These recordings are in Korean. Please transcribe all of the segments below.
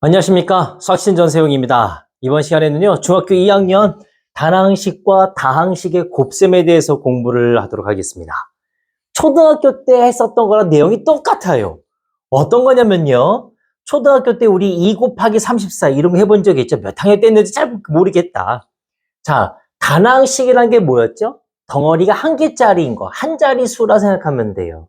안녕하십니까. 수학신 전세용입니다. 이번 시간에는요, 중학교 2학년 단항식과 다항식의 곱셈에 대해서 공부를 하도록 하겠습니다. 초등학교 때 했었던 거랑 내용이 똑같아요. 어떤 거냐면요. 초등학교 때 우리 2 곱하기 34 이런 거 해본 적 있죠? 몇 학년 때 했는지 잘 모르겠다. 자, 단항식이란 게 뭐였죠? 덩어리가 한 개짜리인 거, 한 자리 수라 생각하면 돼요.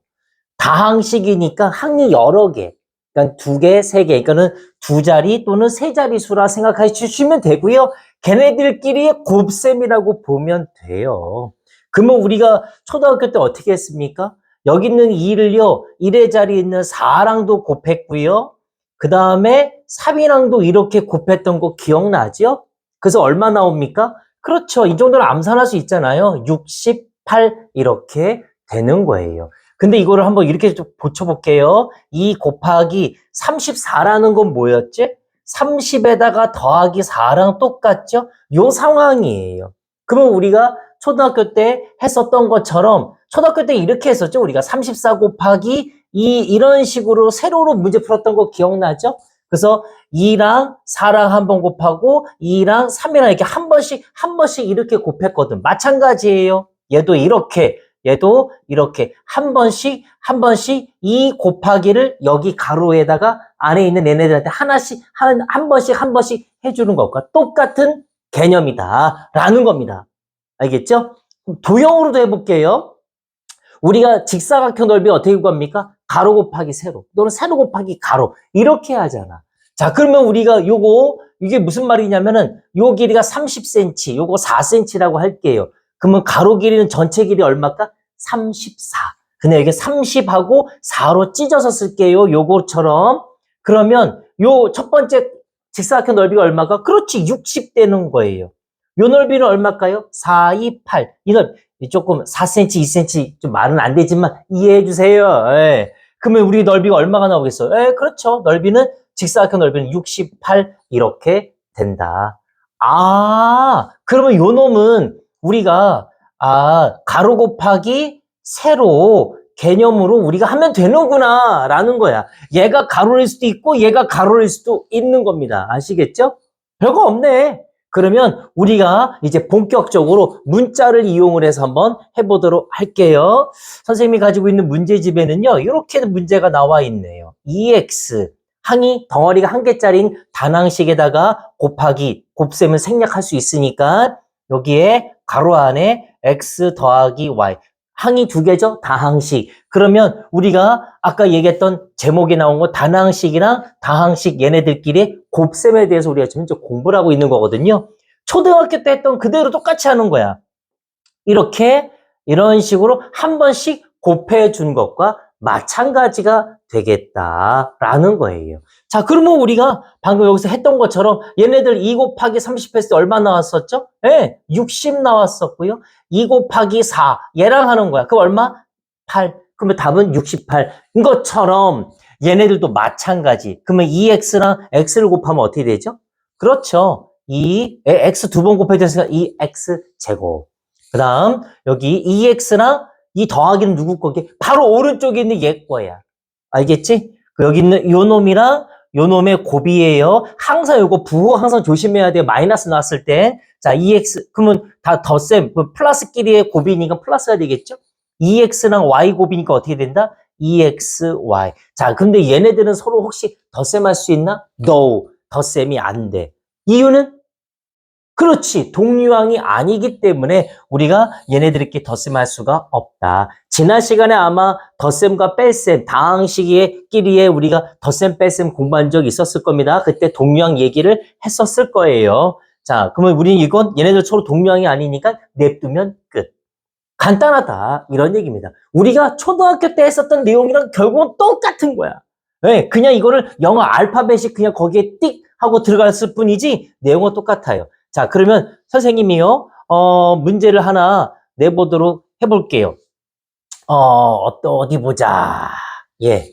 다항식이니까 항이 여러 개. 그러니까 두 개, 세 개. 그러니까는 두 자리 또는 세 자리 수라 생각해 주시면 되고요. 걔네들끼리 곱셈이라고 보면 돼요. 그러면 우리가 초등학교 때 어떻게 했습니까? 여기 있는 2를요, 1의 자리에 있는 4랑도 곱했고요. 그 다음에 3이랑도 이렇게 곱했던 거 기억나죠? 그래서 얼마 나옵니까? 그렇죠. 이 정도는 암산할 수 있잖아요. 68 이렇게 되는 거예요. 근데 이거를 한번 이렇게 좀 고쳐볼게요. 2 곱하기 34라는 건 뭐였지? 30에다가 더하기 4랑 똑같죠? 요 상황이에요. 그러면 우리가 초등학교 때 했었던 것처럼 초등학교 때 이렇게 했었죠? 우리가 34 곱하기 2 이런 식으로 세로로 문제 풀었던 거 기억나죠? 그래서 2랑 4랑 한 번 곱하고 2랑 3이랑 이렇게 한 번씩 한 번씩 이렇게 곱했거든. 마찬가지예요. 얘도 이렇게 얘도 이렇게 한 번씩 한 번씩 이 곱하기를 여기 가로에다가 안에 있는 얘네들한테 하나씩 한, 한 번씩 한 번씩 해주는 것과 똑같은 개념이다. 라는 겁니다. 알겠죠? 도형으로도 해볼게요. 우리가 직사각형 넓이 어떻게 구합니까? 가로 곱하기 세로. 또는 세로 곱하기 가로. 이렇게 하잖아. 자 그러면 우리가 요거 이게 무슨 말이냐면은 요 길이가 30cm 요거 4cm라고 할게요. 그러면 가로 길이는 전체 길이 얼마일까? 34. 근데 여기 30하고 4로 찢어서 쓸게요. 요거처럼. 그러면 요 첫 번째 직사각형 넓이가 얼마가? 그렇지. 60 되는 거예요. 요 넓이는 얼마일까요? 4, 2, 8. 이 넓이 조금 4cm, 2cm 좀 말은 안 되지만 이해해 주세요. 예. 그러면 우리 넓이가 얼마가 나오겠어요? 예, 그렇죠. 넓이는 직사각형 넓이는 68 이렇게 된다. 아, 그러면 요 놈은 우리가 아 가로 곱하기 세로 개념으로 우리가 하면 되는구나 라는 거야. 얘가 가로일 수도 있고 얘가 가로일 수도 있는 겁니다. 아시겠죠? 별거 없네. 그러면 우리가 이제 본격적으로 문자를 이용을 해서 한번 해보도록 할게요. 선생님이 가지고 있는 문제집에는요. 이렇게 문제가 나와 있네요. EX 항이 덩어리가 한 개짜리인 단항식에다가 곱하기 곱셈을 생략할 수 있으니까 여기에 가로 안에 x 더하기 y 항이 두 개죠? 다항식. 그러면 우리가 아까 얘기했던 제목에 나온 거 단항식이랑 다항식 얘네들끼리 곱셈에 대해서 우리가 지금 공부를 하고 있는 거거든요. 초등학교 때 했던 그대로 똑같이 하는 거야. 이렇게 이런 식으로 한 번씩 곱해 준 것과 마찬가지가 되겠다라는 거예요. 자, 그러면 우리가 방금 여기서 했던 것처럼 얘네들 2 곱하기 30 했을 때 얼마 나왔었죠? 예, 네, 60 나왔었고요. 2 곱하기 4, 얘랑 하는 거야. 그 얼마? 8. 그러면 답은 68. 이것처럼 얘네들도 마찬가지. 그러면 2x랑 x를 곱하면 어떻게 되죠? 그렇죠. 2, x 두 번 곱해야 되니까 2x 제곱. 그 다음, 여기 2x랑 이 더하기는 누구 거게? 바로 오른쪽에 있는 얘 거야. 알겠지? 그 여기 있는 요 놈이랑 요 놈의 곱이에요. 항상 요거 부호 항상 조심해야 돼요. 마이너스 나왔을 때. 자, 2x, 그러면 다 덧셈, 그 플러스끼리의 곱이니까 플러스가 되겠죠? 2x랑 y 곱이니까 어떻게 된다? 2xy. 자, 근데 얘네들은 서로 혹시 덧셈할 수 있나? No. 덧셈이 안 돼. 이유는? 그렇지. 동류항이 아니기 때문에 우리가 얘네들끼리 덧셈할 수가 없다. 지난 시간에 아마 덧셈과 뺄셈, 다항식끼리에 우리가 덧셈, 뺄셈 공부한 적이 있었을 겁니다. 그때 동류항 얘기를 했었을 거예요. 자, 그러면 우리는 이건 얘네들 서로 동류항이 아니니까 냅두면 끝. 간단하다. 이런 얘기입니다. 우리가 초등학교 때 했었던 내용이랑 결국은 똑같은 거야. 네, 그냥 이거를 영어 알파벳이 그냥 거기에 띡 하고 들어갔을 뿐이지 내용은 똑같아요. 자, 그러면 선생님이요, 어, 문제를 하나 내보도록 해볼게요. 어, 어디 보자. 예.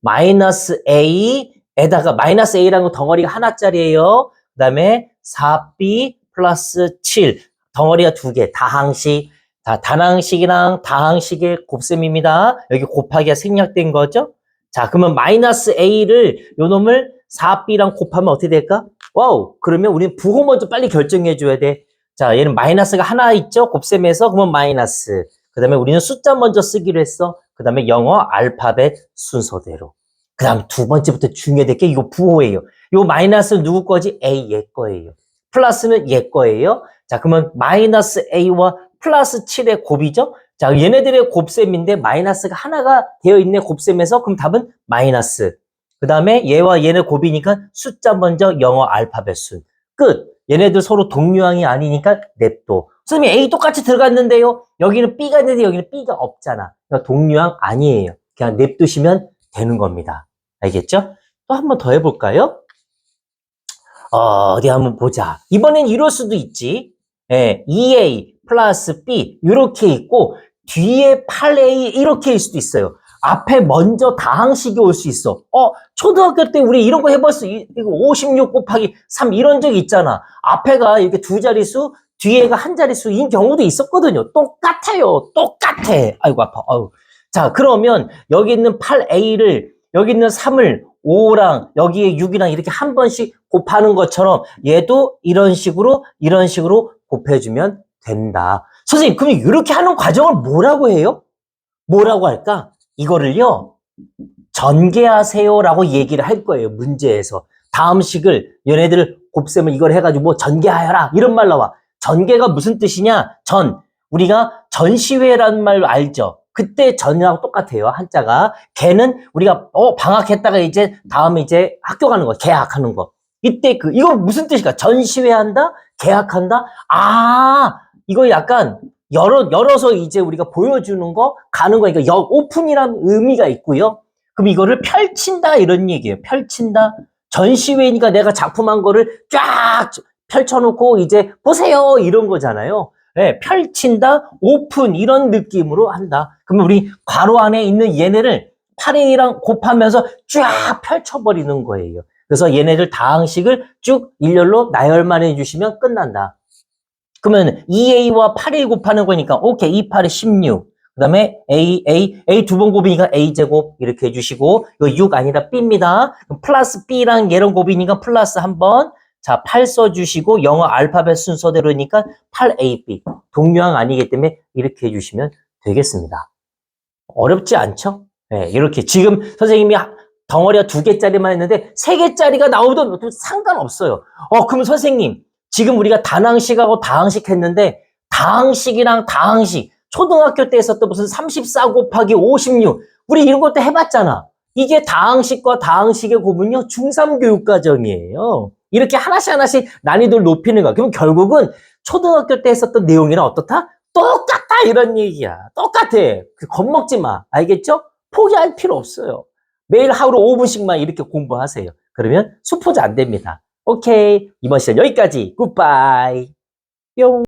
마이너스 A에다가 마이너스 A라는 덩어리가 하나짜리예요. 그 다음에 4B 플러스 7. 덩어리가 두 개. 다항식. 다, 단항식이랑 다항식의 곱셈입니다. 여기 곱하기가 생략된 거죠. 자, 그러면 마이너스 A를 요 놈을 4b랑 곱하면 어떻게 될까? 와우, 그러면 우리는 부호 먼저 빨리 결정해 줘야 돼. 자, 얘는 마이너스가 하나 있죠? 곱셈에서 그러면 마이너스. 그 다음에 우리는 숫자 먼저 쓰기로 했어. 그 다음에 영어 알파벳 순서대로. 그 다음 두 번째부터 중요할 게 이거 부호예요. 요 마이너스는 누구 거지? A 얘 거예요. 플러스는 얘 거예요. 자, 그러면 마이너스 A와 플러스 7의 곱이죠? 자, 얘네들의 곱셈인데 마이너스가 하나가 되어 있네 곱셈에서 그럼 답은 마이너스. 그 다음에 얘와 얘네 곱이니까 숫자 먼저 영어 알파벳 순. 끝. 얘네들 서로 동류항이 아니니까 냅둬. 선생님 A 똑같이 들어갔는데요. 여기는 B가 있는데 여기는 B가 없잖아. 그러니까 동류항 아니에요. 그냥 냅두시면 되는 겁니다. 알겠죠? 또 한 번 더 해볼까요? 어, 디 한번 보자. 이번엔 이럴 수도 있지. 예, 2A 플러스 B 이렇게 있고 뒤에 8A 이렇게일 수도 있어요. 앞에 먼저 다항식이 올 수 있어. 어, 초등학교 때 우리 이런 거 해봤어. 이- 이거 56 곱하기 3 이런 적 있잖아. 앞에가 이렇게 두 자릿수, 뒤에가 한 자릿수인 경우도 있었거든요. 똑같아요. 똑같아. 아이고, 아파. 아유. 자, 그러면 여기 있는 8A를, 여기 있는 3을 5랑 여기에 6이랑 이렇게 한 번씩 곱하는 것처럼 얘도 이런 식으로, 이런 식으로 곱해주면 된다. 선생님, 그럼 이렇게 하는 과정을 뭐라고 해요? 뭐라고 할까? 이거를요, 전개하세요라고 얘기를 할 거예요, 문제에서. 다음 식을, 얘네들 곱셈을 이걸 해가지고 뭐 전개하여라. 이런 말 나와. 전개가 무슨 뜻이냐? 전. 우리가 전시회라는 말 알죠? 그때 전이랑 똑같아요, 한자가. 걔는 우리가, 어, 방학했다가 이제 다음에 이제 학교 가는 거, 개학하는 거. 이때 그, 이거 무슨 뜻일까? 전시회 한다? 개학한다? 아, 이거 약간 열어, 열어서 이제 우리가 보여주는 거, 가는 거, 그러니까 여, 오픈이라는 의미가 있고요. 그럼 이거를 펼친다, 이런 얘기예요. 펼친다. 전시회니까 내가 작품한 거를 쫙 펼쳐놓고 이제 보세요, 이런 거잖아요. 네, 펼친다, 오픈, 이런 느낌으로 한다. 그러면 우리 괄호 안에 있는 얘네를 8A랑 곱하면서 쫙 펼쳐버리는 거예요. 그래서 얘네들 다항식을 쭉 일렬로 나열만 해주시면 끝난다. 그러면 2a와 8a 곱하는 거니까 오케이 2, 8에 16. 그 다음에 a, a, a 두 번 곱이니까 a제곱 이렇게 해주시고 이거 6 아니라 b입니다. 플러스 b랑 얘랑 곱이니까 플러스 한 번. 자, 8 써주시고 영어 알파벳 순서대로니까 8ab. 동류항 아니기 때문에 이렇게 해주시면 되겠습니다. 어렵지 않죠? 네, 이렇게 지금 선생님이 덩어리가 두 개짜리만 했는데 세 개짜리가 나오든 상관없어요. 어, 그럼 선생님 지금 우리가 단항식하고 다항식 했는데 다항식이랑 다항식 초등학교 때 했었던 무슨 34 곱하기 56 우리 이런 것도 해봤잖아. 이게 다항식과 다항식의 곱은요 중3 교육과정이에요. 이렇게 하나씩 하나씩 난이도를 높이는 거야. 그럼 결국은 초등학교 때 했었던 내용이랑 어떻다? 똑같다 이런 얘기야. 똑같아. 그 겁먹지 마. 알겠죠? 포기할 필요 없어요. 매일 하루 5분씩만 이렇게 공부하세요. 그러면 수포자 안 됩니다. 오케이. 이번 시간 여기까지. 굿바이. 뿅.